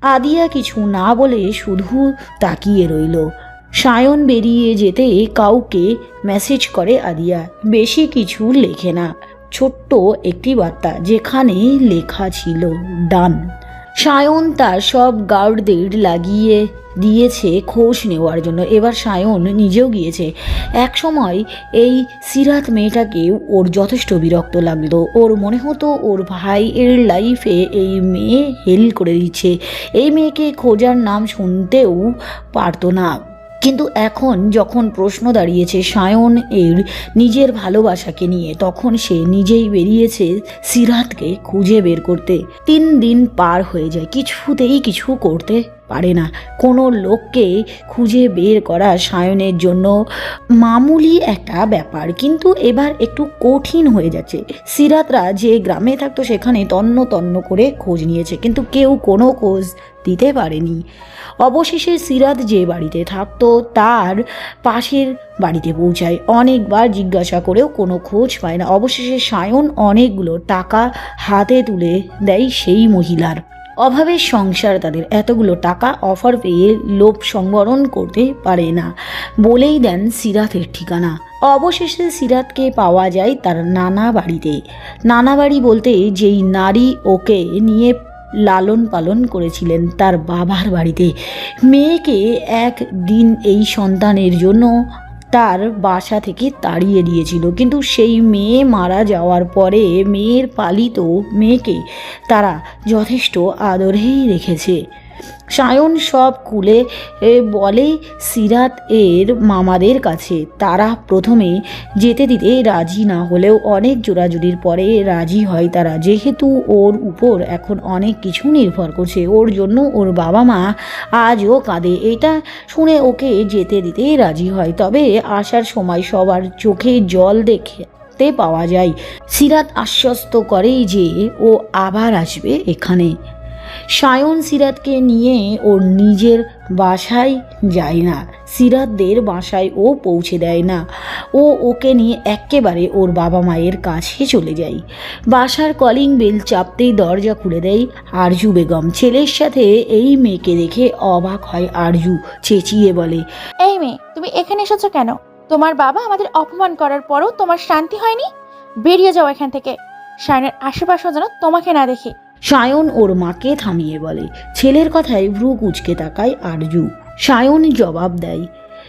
আদিয়া কিছু না বলে শুধু তাকিয়ে রইল। সায়ন বেরিয়ে যেতে কাউকে মেসেজ করে আদিয়া। বেশি কিছু লেখে না। ছোট্ট একটি বার্তা যেখানে লেখা ছিল ডান সায়ন তার সব গার্ডদের লাগিয়ে দিয়েছে খোঁজ নেওয়ার জন্য। এবার সায়ন নিজেও গিয়েছে। এক সময় এই সিরাত মেয়েটাকে ওর যথেষ্ট বিরক্ত লাগল। ওর মনে হতো ওর ভাই এর লাইফে এই মেয়ে হেল করে দিচ্ছে। এই মেয়েকে খোঁজার নাম শুনতেও পারতো না। কিন্তু এখন যখন প্রশ্ন দাঁড়িয়েছে সায়ন এর নিজের ভালোবাসাকে নিয়ে, তখন সে নিজেই বেরিয়েছে সিরাতকে খুঁজে বের করতে। তিন দিন পার হয়ে যায়, কিছুতেই কিছু করতে পারে না। কোনো লোককে খুঁজে বের করা সায়নের জন্য মামুলি একটা ব্যাপার, কিন্তু এবার একটু কঠিন হয়ে যাচ্ছে। সিরাতরা যে গ্রামে থাকতো, সেখানে তন্ন তন্ন করে খোঁজ নিয়েছে, কিন্তু কেউ কোনো খোঁজ দিতে পারেনি। অবশেষে সিরাত যে বাড়িতে থাকতো, তার পাশের বাড়িতে পৌঁছায়। অনেকবার জিজ্ঞাসা করেও কোনো খোঁজ পায় না। অবশেষে সায়ন অনেকগুলো টাকা হাতে তুলে দেয় সেই মহিলার। অভাবের সংসার তাদের এতগুলো টাকা অফার পেয়ে লোভ সংবরণ করতে পারে না বলেই দেন সিরাতের ঠিকানা। অবশেষে সিরাতকে পাওয়া যায় তার নানা বাড়িতে। নানা বাড়ি বলতে যেই নারী ওকে নিয়ে লালন পালন করেছিলেন তার বাবার বাড়িতে। মেয়েকে একদিন এই সন্তানের জন্য তার বাসা থেকে তাড়িয়ে দিয়েছিল। কিন্তু সেই মেয়ে মারা যাওয়ার পরে মেয়ের পালিত মেয়েকে তারা যথেষ্ট আদরেই রেখেছে। সায়ন সব কুলে বলে সিরাত এর মামাদের কাছে। তারা প্রথমে যেতে দিতে রাজি না হলেও অনেক জোরাজুরির পরে রাজি হয় তারা। যেহেতু ওর উপর এখন অনেক কিছু নির্ভর করছে, ওর জন্য ওর বাবা মা আজও কাঁদে। এটা শুনে ওকে যেতে দিতে রাজি হয়, তবে আসার সময় সবার চোখে জল দেখে পাওয়া যায়। সিরাত আশ্বস্ত করেই যে ও আবার আসবে এখানে। সায়ন সিরাতকে নিয়ে ওর নিজের বাসায় যায় না। সিরাতদের বাসায় ও পৌঁছে দেয় না। ও ওকে নিয়ে একেবারে ওর বাবা মায়ের কাছে চলে যায়। বাসার কলিং বেল চাপতেই দরজা খুলে দেয় আরজু বেগম। ছেলের সাথে এই মেয়েকে দেখে অবাক হয় আরজু, চেঁচিয়ে বলে, এই মেয়ে, তুমি এখানে এসেছ কেন? তোমার বাবা আমাদের অপমান করার পরও তোমার শান্তি হয়নি? বেরিয়ে যাও এখান থেকে। শায়নের আশেপাশেও যেন তোমাকে না দেখি। সায়ন ওর মাকে থামিয়ে বলে। ছেলের কথায় ভ্রু কুচকে তাকায় আরজু। সায়ন জবাব দেয়।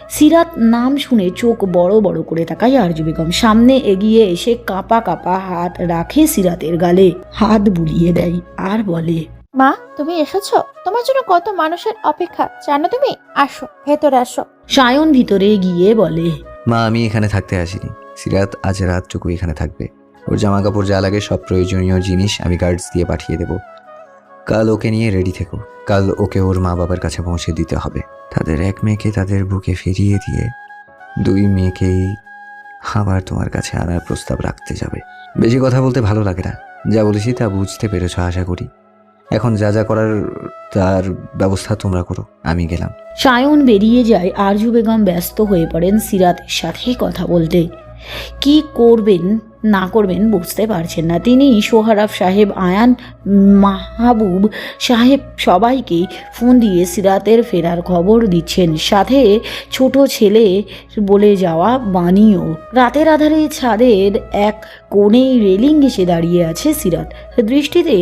সিরাত নাম শুনে চোখ বড় বড় করে তাকায় আরজু বেগম। সামনে এগিয়ে এসে কাঁপা কাঁপা হাত রাখে সিরাতের গালে। হাত বুলিয়ে দেয় আর বলে মা তুমি এসেছ? তোমার জন্য কত মানুষের অপেক্ষা। জানো তুমি? আসো ভেতরে আসো। সায়ন ভিতরে গিয়ে বলে মা আমি এখানে থাকতে আসিনি। সিরাত আজ রাতটুকু এখানে থাকবে। ওর জামা কাপড় যা লাগে সব প্রয়োজনীয় জিনিস আমি গার্ডস দিয়ে পাঠিয়ে দেব। কাল ওকে নিয়ে রেডি থেকো। কাল ওকে ওর মা বাবার কাছে পৌঁছে দিতে হবে। তাদের এক মেয়েকে তাদের বুকে ফিরিয়ে দিয়ে দুই মেয়েকেই আবার তোমার কাছে আনার প্রস্তাব রাখতে যাবে। বেশি কথা বলতে ভালো লাগে না। যা বলেছি তা বুঝতে পেরেছ, আশা করি। এখন যা যা করার, তার ব্যবস্থা তোমরা করো। আমি গেলাম। সায়ন বেরিয়ে যায়। আরজু বেগম ব্যস্ত হয়ে পড়েন সিরাতের সাথে কথা বলতে। কি করবেন? না করবেন বুঝতে পারছেন না। তিনি সোহারাফ সাহেব, আয়ান মাহবুব সাহেব সবাইকে ফোন দিয়ে সিরাতের ফেরার খবর দিচ্ছেন। সাথে ছোট ছেলে বলে যাওয়া বাণীও। রাতের আধারে ছাদের এক কোণেই রেলিং এসে দাঁড়িয়ে আছে সিরাত। দৃষ্টিতে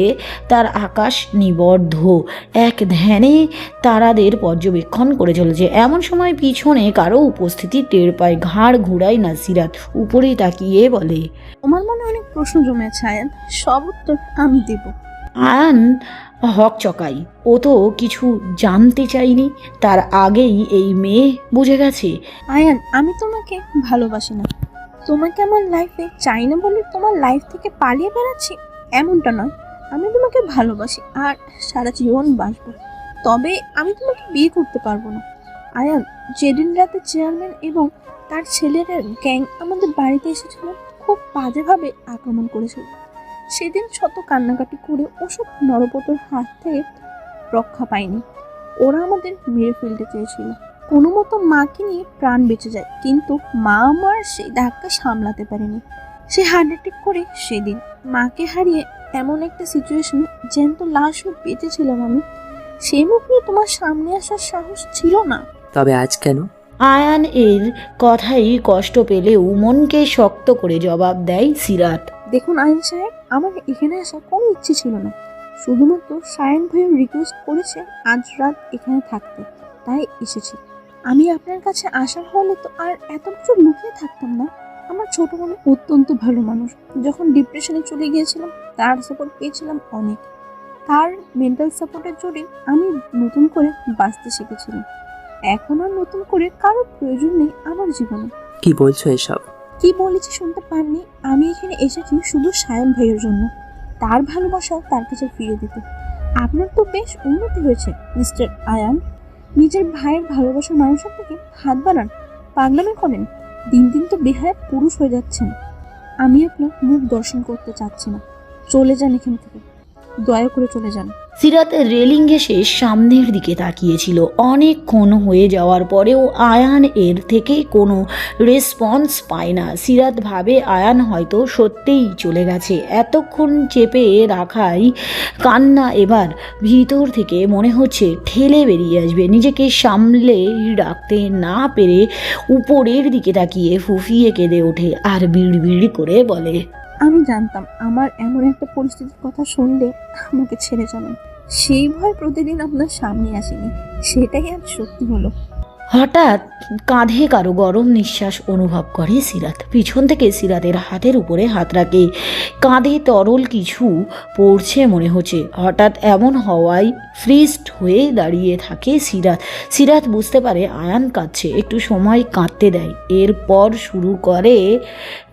তার আকাশ নিবদ্ধ এক ধ্যানে তারাদের পর্যবেক্ষণ করে চলেছে। এমন সময় পিছনে কারও উপস্থিতি টের পায় ঘাড় ঘুরায় না সিরাত উপরে তাকিয়ে বলে তোমার মনে অনেক প্রশ্ন জমেছে আয়ান। সব উত্তর আমি দেব। আয়ান হক চকাই। ও তো কিছু জানতে চাইনি তার আগেই এই মেয়ে বুঝে গেছে। আয়ান আমি তোমাকে ভালোবাসি না। তোমাকে আমার লাইফে চাই না বলে তোমার লাইফ থেকে পালিয়ে বেড়াচ্ছি? এমনটা নয়। আমি তোমাকে ভালোবাসি আর সারা জীবন বাসবো তবে আমি তোমাকে বিয়ে করতে পারব না। আয়ান, যেদিন রাতে চেয়ারম্যান এবং তার ছেলেরা গ্যাং আমাদের বাড়িতে এসেছিল, খুব বাজেভাবে আক্রমণ করেছিল। সেদিন শত কান্নাকাটি করে ওসব নরপতর হাত থেকে রক্ষা পায়নি। ওরা আমাদের মেরে ফেলতে চেয়েছিল। কোনো মতো মাকে নিয়ে প্রাণ বেঁচে যায় কিন্তু মা আমার সেই ধাক্কা সামলাতে পারেনি। সে হার্ট অ্যাটাক করে সেদিন। মাকে হারিয়ে এমন একটা সিচুয়েশনে জ্যান্ত লাশ হয়ে বেঁচেছিলাম আমি সেই মুখ নিয়ে তোমার সামনে আসার সাহস ছিল না। তবে আজ কেন? আয়ান এর কথাই কষ্ট পেলেও মনকে শক্ত করে জবাব দেয় সিরাত। দেখুন আইন সাহেব আমার এখানে আসার কোনো ইচ্ছে ছিল না। শুধুমাত্র সায়ন ভাইয়ের রিকোয়েস্ট করেছে আজ রাত এখানে থাকতে তাই এসেছি। আমি আপনার কাছে আসার হলে তো আর এত কিছু লুকিয়ে থাকতাম না। আমার ছোট বোন অত্যন্ত ভালো মানুষ। যখন ডিপ্রেশনে চলে গিয়েছিলাম তার সাপোর্ট পেয়েছিলাম অনেক। তার মেন্টাল সাপোর্টের জোরে আমি নতুন করে বাঁচতে শিখেছিলাম। এখন আর নতুন করে কারোর প্রয়োজন নেই আমার জীবনে। কি বলছো এসব? কি বলেছি শুনতে পাননি? আমি এখানে এসেছি শুধু সায়ন ভাইয়ের জন্য। তার ভালোবাসা তার কাছে ফিরে দিতে। আপনার তো বেশ উন্নতি হয়েছে মিস্টার আয়ান। নিজের ভাইয়ের ভালোবাসার মানুষের থেকে হাত বাড়ান, পাগলামি করেন। দিন দিন তো বেহায় পুরুষ হয়ে যাচ্ছেন। আমি আপনার মুখ দর্শন করতে চাচ্ছি না। চলে যান এখান থেকে। দয়া করে চলে যান। সিরাত রেলিং ঘেসে সামনের দিকে তাকিয়েছিল। অনেকক্ষণ হয়ে যাওয়ার পরেও আয়ান এর থেকে কোনো রেসপন্স পায় না। সিরাত ভাবে আয়ান হয়তো সত্যিই চলে গেছে। এতক্ষণ চেপে রাখাই কান্না এবার ভিতর থেকে মনে হচ্ছে ঠেলে বেরিয়ে আসবে। নিজেকে সামলে রাখতে না পেরে উপরের দিকে তাকিয়ে ফুফিয়ে কেঁদে ওঠে আর বিড় বিড় করে বলে আমি জানতাম আমার এমন একটা পরিস্থিতির কথা শুনলে আমাকে ছেড়ে যাবেন। সেই ভয় প্রতিদিন আপনার সামনে আসেনি। সেটাই আজ সত্যি হলো। হঠাৎ কাঁধে কারও গরম নিঃশ্বাস অনুভব করে সিরাত। পিছন থেকে সিরাতের হাতের উপরে হাত রাখে। কাঁধে তরল কিছু পড়ছে মনে হচ্ছে। হঠাৎ এমন হওয়ায় ফ্রিজড হয়ে দাঁড়িয়ে থাকে সিরাত। সিরাত বুঝতে পারে আয়ান কাঁদছে। একটু সময় কাঁদতে দেয়। এরপর শুরু করে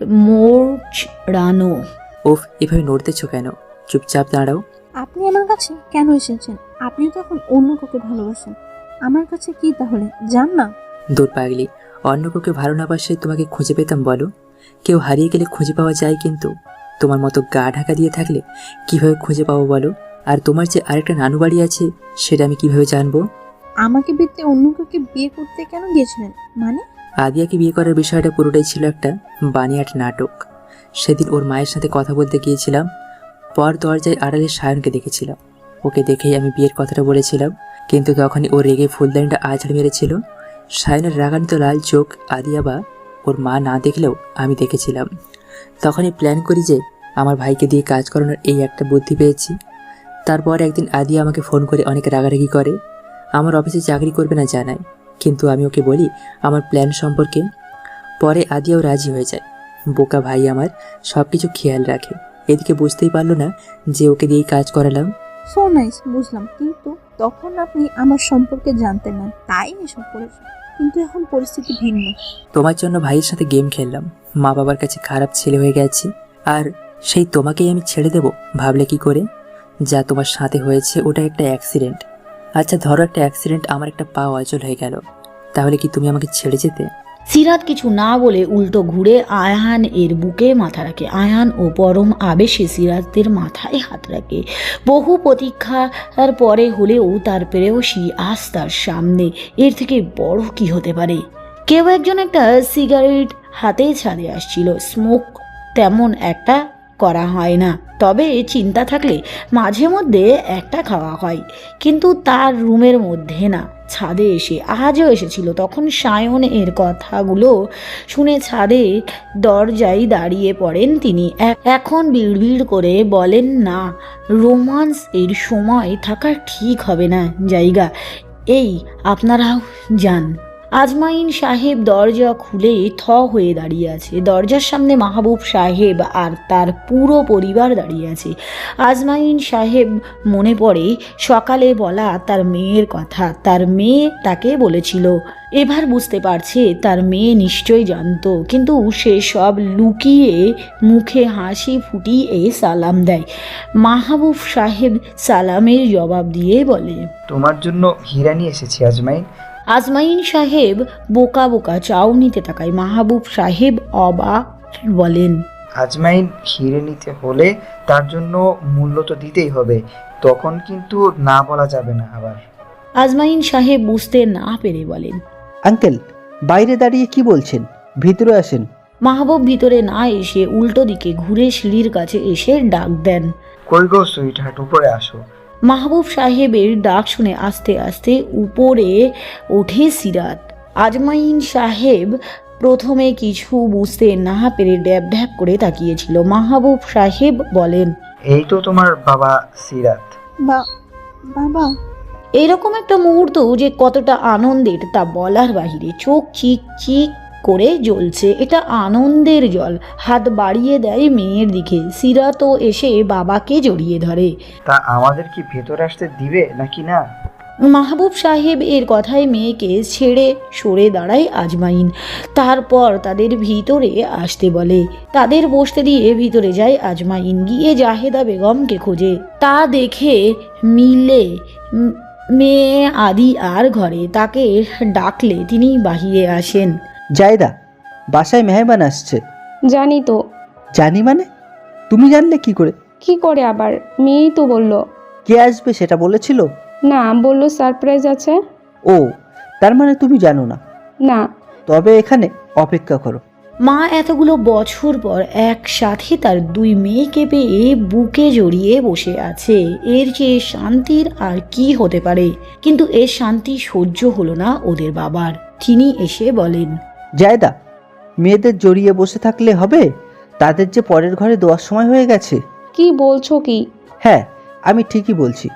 মোর্চ রানো। ওফ এভাবে নড়তেছ কেন? চুপচাপ দাঁড়াও। আপনি আমার কাছে কেন এসেছেন? আপনি তো এখন অন্য কাউকে ভালোবাসেন। আমার কাছে কি তাহলে? যান না। দূর পাগলি অন্য কাউকে ভালো না বাসে তোমাকে খুঁজে পেতাম বলো। কেউ হারিয়ে গেলে খুঁজে পাওয়া যায় কিন্তু। তোমার মতো গা ঢাকা দিয়ে থাকলে কীভাবে খুঁজে পাবো বলো? আর তোমার যে আরেকটা নানু বাড়ি আছে সেটা আমি কীভাবে জানব? আমাকে বিতে অন্য কাউকে বিয়ে করতে কেন গিয়েছিলেন? মানে? আদিয়াকে বিয়ে করার বিষয়টা পুরোটাই ছিল একটা বানিয়াট নাটক। সেদিন ওর মায়ের সাথে কথা বলতে গিয়েছিলাম। পর দরজায় আড়ালে সায়নকে দেখেছিলাম। ওকে দেখেই আমি বিয়ের কথাটা বলেছিলাম, কিন্তু তখনই ও রেগে ফুলদানিটা আছড়ে মেরেছিল। সায়নের রাগান্বিত লাল চোখ আদিয়া বা ওর মা না দেখলেও আমি দেখেছিলাম। তখনই প্ল্যান করি যে আমার ভাইকে দিয়ে কাজ করানোর এই একটা বুদ্ধি পেয়েছি। তারপর একদিন আদিয়া আমাকে ফোন করে অনেক রাগারাগি করে, আমার অফিসে চাকরি করবে না জানায়, কিন্তু আমি ওকে বলি আমার প্ল্যান সম্পর্কে। পরে আদিয়াও রাজি হয়ে যায়। বোকা ভাই আমার সব কিছু খেয়াল রাখে। এদিকে বুঝতেই পারল না যে ওকে দিয়েই কাজ করালাম। সো নাইস বুঝলাম। কিন্তু তখন আপনি আমার সম্পর্কে জানতেন না। তাই এসব করেছেন। কিন্তু এখন পরিস্থিতি ভিন্ন। তোমার জন্য ভাইয়ের সাথে গেম খেললাম। মা বাবার কাছে খারাপ ছেলে হয়ে গেছি। আর সেই তোমাকেই আমি ছেড়ে দেব। ভাবলে কি করে? যা তোমার সাথে হয়েছে, ওটা একটা অ্যাক্সিডেন্ট আচ্ছা ধরো একটা অ্যাক্সিডেন্ট আমার একটা পা অচল হয়ে গেল। তাহলে কি তুমি আমাকে ছেড়ে যেতে? সিরাত কিছু না বলে উল্টো ঘুরে আয়ান এর বুকে মাথা রাখে। আয়ান ও পরম আবেশে সিরাতের মাথায় হাত রাখে। বহু প্রতীক্ষার পরে হলেও তার প্রেয়সী আজ তার সামনে। এর থেকে বড় কি হতে পারে? কেউ একজন একটা সিগারেট হাতে ছাদে আসছিল। স্মোক তেমন একটা করা হয় না। তবে চিন্তা থাকলে মাঝে মধ্যে একটা খাওয়া হয়। কিন্তু তার রুমের মধ্যে না। ছাদে এসে, আজও এসেছিল। তখন সায়ন এর কথাগুলো শুনে ছাদে দরজায় দাঁড়িয়ে পড়েন তিনি। এখন বিড়বিড় করে বলেন, না, রোমান্স এর সময় থাকা ঠিক হবে না জায়গা। এই, আপনারাও যান। আজমাইন সাহেব দরজা খুলে থ হয়ে দাঁড়িয়ে আছে। দরজার সামনে মাহবুব সাহেব আর তার পুরো পরিবার দাঁড়িয়ে আছে। আজমাইন সাহেব মনে পড়ে, সকালে বলা তার মেয়ের কথা। তার মেয়ে তাকে বলেছিল, এবার বুঝতে পারছে, তার মেয়ে নিশ্চয়ই জানতো। কিন্তু সে সব লুকিয়ে মুখে হাসি ফুটিয়ে সালাম দেয়। মাহবুব সাহেব সালামের জবাব দিয়ে বলে, তোমার জন্য হীরা নিয়ে এসেছি, আজমাইন। আজমাইন সাহেব বোকা বোকা চাউনিতে তাকায়। মাহবুব সাহেব অবাক বলেন আজমাইন হিরে নিতে হলে তার জন্য মূল্য তো দিতেই হবে তখন কিন্তু না বলা যাবে না আবার। আজমাইন সাহেব বুঝতে না পেরে বলেন আঙ্কেল বাইরে দাঁড়িয়ে কি বলছেন? ভিতরে আসেন। মাহবুব ভিতরে না এসে উল্টো দিকে ঘুরে সিঁড়ির কাছে এসে ডাক দেন। কই গো সুইট হার্ট উপরে আসো। মাহবুব সাহেবের ডাক শুনে আস্তে আস্তে উপরে ওঠে সিরাত। আজমাইন সাহেব প্রথমে কিছু বুঝতে না পেরে ড্যাব ড্যাব করে তাকিয়েছিল। মাহবুব সাহেব বলেন এই তো তোমার বাবা সিরাত। বা বাবা। এরকম একটা মুহূর্ত যে কতটা আনন্দের তা বলার বাহিরে। চোখ চিক চিক করে জ্বলছে। এটা আনন্দের জল। হাত বাড়িয়ে দেয় মেয়ের দিকে। সিরাতও এসে বাবাকে জড়িয়ে ধরে। তা আমাদের কি ভেতরে আসতে দিবে নাকি না? মাহবুব সাহেব এর কথায় মেয়েকে ছেড়ে সরে দাঁড়ায় আজমাইন। তারপর তাদের ভিতরে আসতে বলে। তাদের বসতে দিয়ে ভিতরে যায় আজমাইন। গিয়ে জাহেদা বেগমকে খোঁজে। তা দেখে মিলে মেয়ে আদি আর ঘরে। তাকে ডাকলে তিনি বাহিরে আসেন। জায়দা বাসায় মেহমান আসছে। জানি তো। জানি মানে? তুমি জানলে কি করে? কি করে আবার? মেয়েই তো বলল। কে আসবে সেটা বলেছিল? না বলল সারপ্রাইজ আছে। ও তার মানে তুমি জানো না। না। তবে এখানে অপেক্ষা করো। মা এতগুলো বছর পর একসাথে তার দুই মেয়েকে পেয়ে বুকে জড়িয়ে বসে আছে। এর চেয়ে শান্তির আর কি হতে পারে? কিন্তু এর শান্তি সহ্য হলো না ওদের বাবার। তিনি এসে বলেন জায়দা মেয়েদের জড়িয়ে বসে থাকলে হবে? তাদের যে পরের ঘরে দেওয়ার সময় হয়ে গেছে। কি বলছো কি? হ্যাঁ আমি ঠিকই বলছি।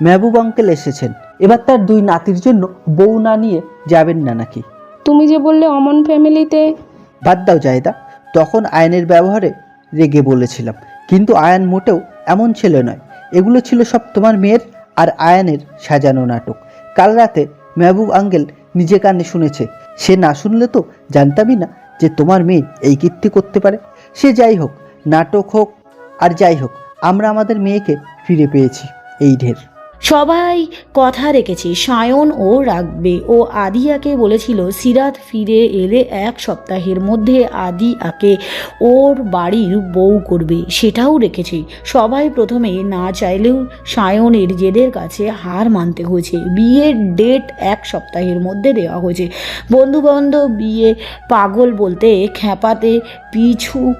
মেহবুব আঙ্কেল এসেছেন। এবার তার দুই নাতির জন্য বউ না নিয়ে যাবেন না নাকি? তুমি যে বললে অমন ফ্যামিলিতে। বাদ দাও জায়দা তখন আয়নের ব্যবহারে রেগে বলেছিলাম। কিন্তু আয়ান মোটেও এমন ছেলে নয়। এগুলো ছিল সব তোমার মেয়ের আর আয়ানের সাজানো নাটক। কাল রাতে মেহবুব আঙ্কেল নিজে কানে শুনেছে সে না শুনলে তো জানতামই না যে তোমার মেয়ে এই কীর্তি করতে পারে। সে যাই হোক, নাটক হোক, আর যাই হোক, আমরা আমাদের মেয়েকে ফিরে পেয়েছি, এই ঢের। সবাই কথা রেখেছে, সায়ন ও রাখবে ও আদিয়াকে বলেছিল, সিরাত ফিরে এলে এক সপ্তাহের মধ্যে আদিয়াকে ওর বাড়ির বউ করবে। সেটাও রেখেছে। সবাই প্রথমে না চাইলেও সায়নের জেদের কাছে হার মানতে হয়েছে। বিয়ের ডেট এক সপ্তাহের মধ্যে দেওয়া হয়েছে। বন্ধুবান্ধব বিয়ে, পাগল বলতে খ্যাপাতে পিছু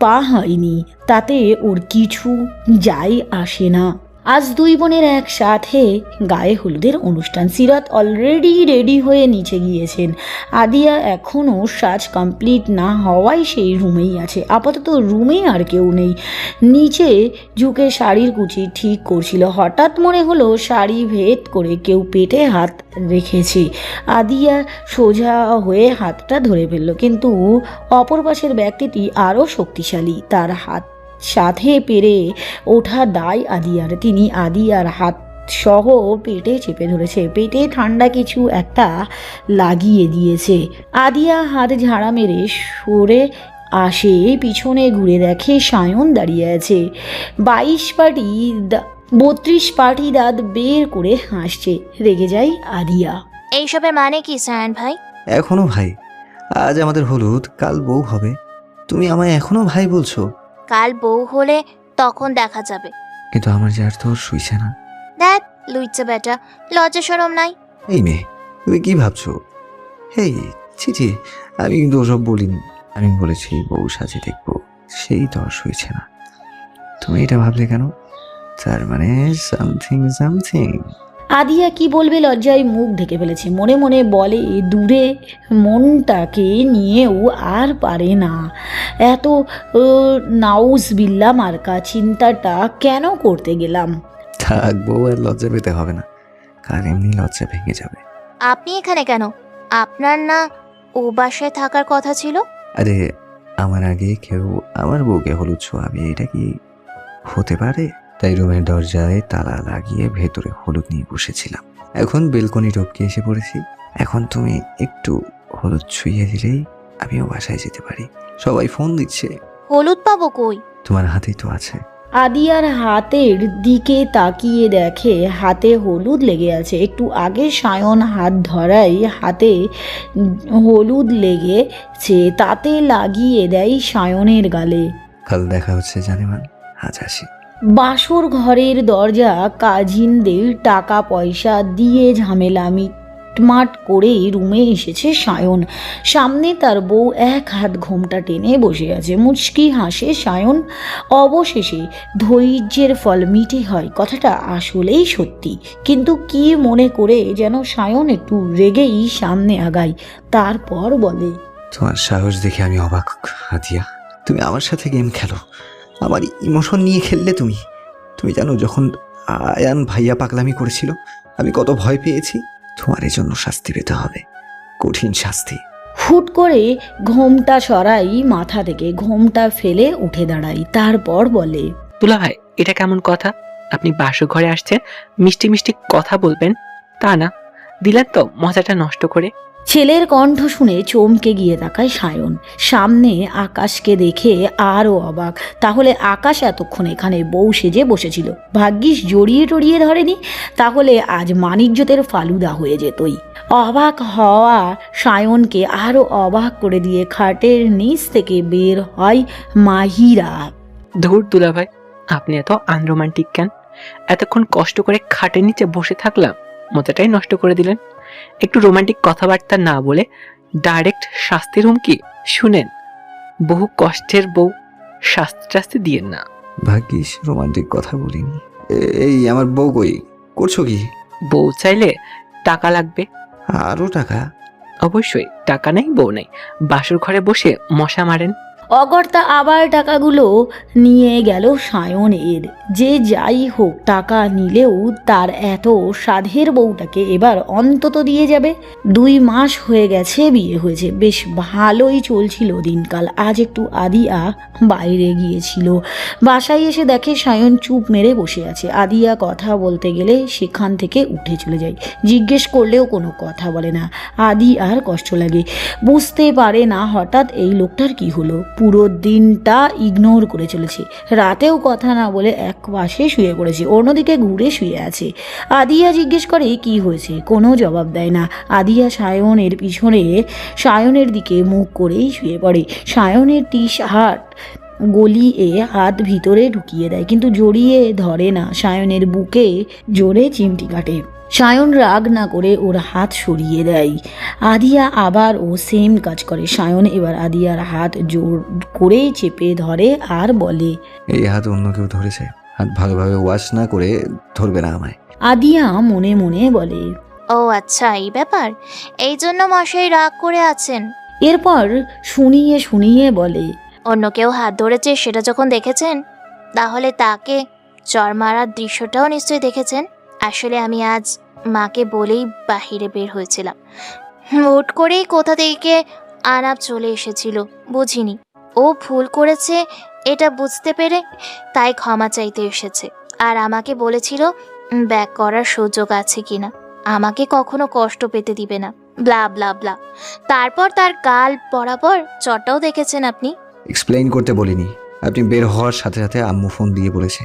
পা হয়নি তাতে ওর কিছু যাই আসে না। আজ দুই বোনের একসাথে গায়ে হলুদের অনুষ্ঠান। সিরাত অলরেডি রেডি হয়ে নিচে গিয়েছেন। আদিয়া এখনও সাজ কমপ্লিট না হওয়ায় সেই রুমেই আছে। আপাতত রুমে আর কেউ নেই। নিচে ঝুঁকে শাড়ির কুচি ঠিক করছিল। হঠাৎ মনে হলো শাড়ি ভেদ করে কেউ পেটে হাত রেখেছে। আদিয়া সোজা হয়ে হাতটা ধরে ফেলল। কিন্তু অপর পাশের ব্যক্তিটি আরও শক্তিশালী। তার হাত সাথে পেরে ওঠা দায় আদিয়ার। তিনি আদিয়ার হাত সহ পেটে চেপে ধরেছে। পেটে ঠান্ডা কিছু একটা লাগিয়ে দিয়েছে। আদিয়া হাত ঝাড়া মেরে সরে আসে পিছনে ঘুরে দেখে সায়ন দাঁড়িয়ে আছে। বাইশ পাটি দা- বত্রিশ পাটি দাঁত বের করে হাসছে। রেগে যায় আদিয়া। এইসবের মানে কি সায়ন ভাই? এখনও ভাই আজ আমাদের হলুদ কাল বউ হবে। তুমি আমায় এখনও ভাই বলছো? কাল বউ হলে তখন দেখা যাবে। কিন্তু আমার যে আর তোর শুইছে না। দেখ লুইচ্ছে বেটা লজ্জা সরম নাই। এই মেয়ে তুমি কি ভাবছ? হেই ছি ছি আমি কিন্তু ওসব বলিনি। আমি বলেছি বউ সাজে দেখব সেই তো আর শুয়েছে না। তুমি এটা ভাবলে কেন? তার মানে সামথিং সামথিং আদিয়া কি বলবে? লজ্জায় মুখ ঢেকে ফেলেছে। মনে মনে বলে দূরে মনটাকে নিয়েও আর পারে না। এত নাউজ বিল্লা মার্কা চিন্তাটা কেন করতে গেলাম? থাকব আর লজ্জা পেতে হবে না। কার এমনি লজ্জা ভেঙে যাবে। আপনি এখানে কেন? আপনার না ও বাসায় থাকার কথা ছিল? আরে আমার আগে কেউ আমার বউকে হলুদ ছোঁয়াবে এটা কি হতে পারে? তাই রুমের দরজায় তালা লাগিয়ে ভেতরে হলুদ নিয়ে বসেছিলাম। এখন বেলকনি টপকে এসে পড়েছি। এখন তুমি একটু হলুদ ছুঁয়ে দিলেই আমিও বাসায় যেতে পারি। সবাই ফোন দিচ্ছে। হলুদ পাবো কই? তোমার হাতেই তো আছে। আদিয়ার হাতের দিকে তাকিয়ে দেখে হাতে হলুদ লেগে আছে। একটু আগে সায়ন হাত ধরাই হাতে হলুদ লেগেছে। তাতে লাগিয়ে দেয় সায়নের গালে। কাল দেখা হচ্ছে জানিমান। আজ আসি। বাসর ঘরের দরজা কাজিনদের টাকা পয়সা দিয়ে ঝামেলা মিটমাট করে রুমে এসেছে সায়ন। সামনে তার বউ এক হাত ঘোমটা টেনে বসে আছে। মুচকি হাসে সায়ন। অবশেষে ধৈর্যের ফল মিটে হয়। কথাটা আসলেই সত্যি। কিন্তু কি মনে করে যেন সায়ন একটু রেগেই সামনে আগায়। তারপর বলে, তোমার সাহস দেখে আমি অবাক, হাতিয়া। তুমি আমার সাথে গেম খেলো। আমার ইমোশন নিয়ে খেললে তুমি? তুমি জানো যখন আয়ান ভাইয়া পাগলামি করেছিল আমি কত ভয় পেয়েছি। তোমার জন্য শাস্তি পেতে হবে। কঠিন শাস্তি। হুট করে ঘোমটা সরাই মাথা থেকে ঘোমটা ফেলে উঠে দাঁড়াই তারপর বলে তুলা ভাই এটা কেমন কথা? আপনি বাসর ঘরে আসছেন মিষ্টি মিষ্টি কথা বলবেন তা না। দিলেন তো মজাটা নষ্ট করে। ছেলের কণ্ঠ শুনে চমকে গিয়ে তাকায় সায়ন। সামনে আকাশকে দেখে আরও অবাক। তাহলে আকাশ এতক্ষণ এখানে বউ সেজে বসেছিল। ভাগ্যিস জড়িয়ে টড়িয়ে ধরেনি তাহলে আজ মানিজ্যতের ফালুদা হয়ে যেতই। অবাক হওয়া সায়নকে আরও অবাক করে দিয়ে খাটের নিচ থেকে বের হয় মাহিরা। ধুর দুলা ভাই আপনি এত আনরোমান্টিক কেন? এতক্ষণ কষ্ট করে খাটের নিচে বসে থাকলাম। মজাটাই নষ্ট করে দিলেন। একটু রোমান্টিক কথাবার্তা না বলে ডাইরেক্ট শাস্তির হুমকি শুনেন। বহু কষ্টের বউ শাস্তি টাস্তি দিয়েন না। ভাগ্যিস রোমান্টিক কথা বলিনি। এই আমার বউ কই? করছ কি? বউ চাইলে টাকা লাগবে। আরও টাকা? অবশ্যই টাকা নেই বউ নেই। বাসুর ঘরে বসে মশা মারেন। অগর্তা আবার টাকাগুলো নিয়ে গেল সায়নের। যে যাই হোক, টাকা নিলেও তার এত সাধের বউটাকে এবার অন্তত দিয়ে যাবে। দুই মাস হয়ে গেছে বিয়ে হয়েছে। বেশ ভালোই চলছিল দিনকাল। আজ একটু আদিয়া বাইরে গিয়েছিল। বাসায় এসে দেখে সায়ন চুপ মেরে বসে আছে। আদিয়া কথা বলতে গেলে সেখান থেকে উঠে চলে যায়। জিজ্ঞেস করলেও কোনো কথা বলে না। আদি আর কষ্ট লাগে। বুঝতে পারে না হঠাৎ এই লোকটার কি হলো। পুরো দিনটা ইগনোর করে চলেছে। রাতেও কথা না বলে এক পাশে শুয়ে পড়েছে, অন্যদিকে ঘুরে শুয়ে আছে। আদিয়া জিজ্ঞেস করে, কি হয়েছে? কোনো জবাব দেয় না। আদিয়া সায়নের পিছনে, সায়নের দিকে মুখ করেই শুয়ে পড়ে। সায়নের টি শার্ট গলিয়ে হাত ভিতরে ঢুকিয়ে দেয়, কিন্তু জড়িয়ে ধরে না। সায়নের বুকে জোরে চিমটি কাটে। সায়ন রাগ না করে ওর হাত সরিয়ে দেয়। আদিয়া আবার ও সেম কাজ করে। সায়ন এবার আদিয়ার হাত জোর করে চেপে ধরে আর বলে এই হাত অন্য কেউ ধরেছে। হাত ভালোভাবে ওয়াশ না করে ধরবে না আমায়। আদিয়া মনে মনে বলে ও আচ্ছা এই ব্যাপার? এই জন্য মশাই রাগ করে আছেন। এরপর শুনিয়ে শুনিয়ে বলে অন্য কেউ হাত ধরেছে সেটা যখন দেখেছেন? তাহলে তাকে চর মারার দৃশ্যটাও নিশ্চয়ই দেখেছেন? আসলে আমি আজ মাকে বলেই বাহিরে বের হয়েছিলাম। হুট করেই কোথা থেকে আনাপ চলে এসেছিল, বুঝিনি। ও ভুল করেছে, এটা বুঝতে পেরে তাই ক্ষমা চাইতে এসেছে। আর আমাকে বলেছিল ব্যাক করার সুযোগ আছে কিনা। আমাকে কখনো কষ্ট পেতে দিবে না। Blah blah blah. তারপর তার গাল বরাবর চটাও দেখেছেন আপনি? এক্সপ্লেইন করতে বলিনি। আপনি বের হওয়ার সাথে সাথে আম্মু ফোন দিয়ে বলেছে।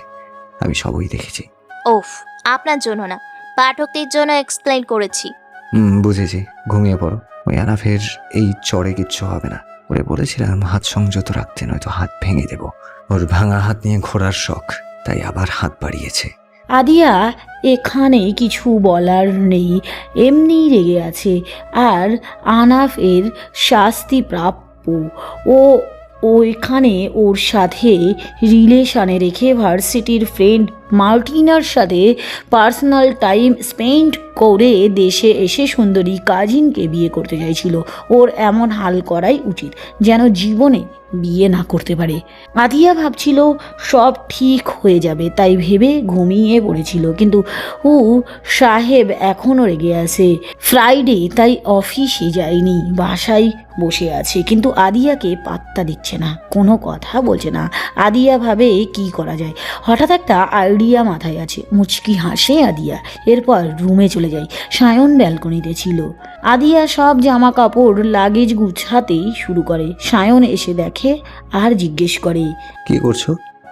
আমি সবই দেখেছি। ওফ আপনার জন্য না পাঠকদের জন্য এক্সপ্লেন করেছি। হুম বুঝেছি। ঘুমিয়ে পড়ো। ওই আনাফের এই চড়ে কিচ্ছু হবে না। ওরে বলেছিলাম হাত সংযত রাখতে নয়তো হাত ভেঙে দেব। ওর ভাঙা হাত নিয়ে ঘোরার শখ তাই আবার হাত বাড়িয়েছে। আদিয়া এখানে কিছু বলার নেই। এমনিই রেগে আছে। আর আনাফ এর শাস্তি প্রাপ্য। ও ওইখানে ওর সাথে রিলেশনে রেখে ভার্সিটির ফ্রেন্ড মার্টিনার সাথে পার্সোনাল টাইম স্পেন্ড করে দেশে এসে সুন্দরী কাজিনকে বিয়ে করতে চাইছিল। ওর এমন হাল করাই উচিত, যেন জীবনে বিয়ে না করতে পারে। আদিয়া ভাবছিল, সব ঠিক হয়ে যাবে, তাই ভেবে ঘুমিয়ে পড়েছিল। কিন্তু ও সাহেব এখনও রেগে আছে। ফ্রাইডে তাই অফিসে যায়নি, বাসায় বসে আছে। কিন্তু আদিয়াকে পাত্তা দিচ্ছে না, কোনো কথা বলছে না। আদিয়া ভাবে কি করা যায়? হঠাৎ একটা আইডিয়া মাথায় আছে। মুচকি হাসে আদিয়া। এরপর রুমে চলে যায় সায়ন ব্যালকনিতে ছিল। আদিয়া সব জামা কাপড় লাগেজ গুছাতেই শুরু করে। সায়ন এসে দেখে আর জিজ্ঞেস করে কি করছ?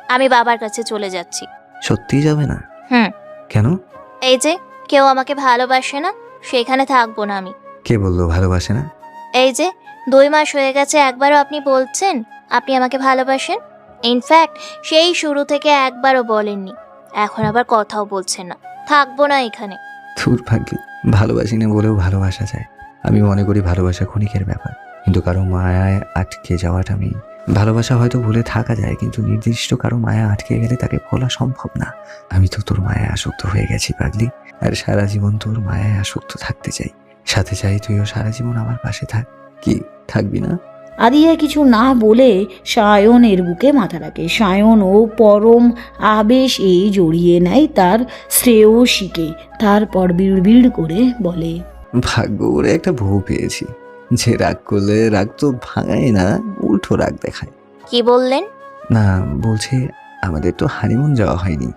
আমি বাবার কাছে চলে যাচ্ছি। সত্যিই যাবে না? হুম। কেন? এই যে কেউ আমাকে ভালোবাসে না সেখানে থাকব না আমি। কে বলল ভালোবাসে না? এই যে দুই মাস হয়ে গেছে একবারও আপনি বলছেন আপনি আমাকে ভালোবাসেন? ইনফ্যাক্ট সেই শুরু থেকে একবারও বলেননি। এখন আবার কথাও বলছেন না। থাকব না এখানে। থুর ভাগ্যি ভালোবাসি না বলেও ভালোবাসা যায়। আমি মনে করি ভালোবাসা ক্ষণিকের ব্যাপার। কিন্তু কারও মায়ায় আটকে যাওয়াটা আমি ভালোবাসা হয়তো ভুলে থাকা যায়, কিন্তু নির্দিষ্ট কারও মায়া আটকে গেলে তাকে ভোলা সম্ভব না। আমি তো তোর মায়ায় আসক্ত হয়ে গেছি পাগলি। আর সারা জীবন তোর মায়ায় আসক্ত থাকতে চাই। সাথে চাই তুইও সারা জীবন আমার পাশে থাক। কি, থাকবি না? আদিয়া কিছু না বলে সায়নের বুকে মাথা রাখে। সায়ন ও পরম আবেশে জড়িয়ে নেয় তার শ্রেয়সীকে। তারপর বিড়বিড় করে বলে ভাগ্য করে একটা বউ পেয়েছি। যে রাগ করলে রাগ তো ভাঙায় না উল্টো রাগ দেখায়। কি বললেন? না বলছে আমাদের তো হানিমুন যাওয়া হয়নি।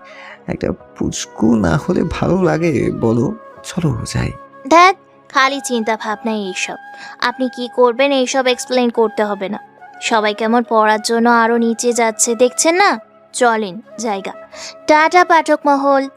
একটা পুচকু না হলে ভালো লাগে বলো চলো যাই। দেখ খালি চিন্তা ভাবনা এইসব। আপনি কি করবেন এইসব এক্সপ্লেন করতে হবে না। সবাই কেমন পড়ার জন্য আরও নিচে যাচ্ছে, দেখছেন না? চলেন, জায়গা। টাটা, পাঠক মহল।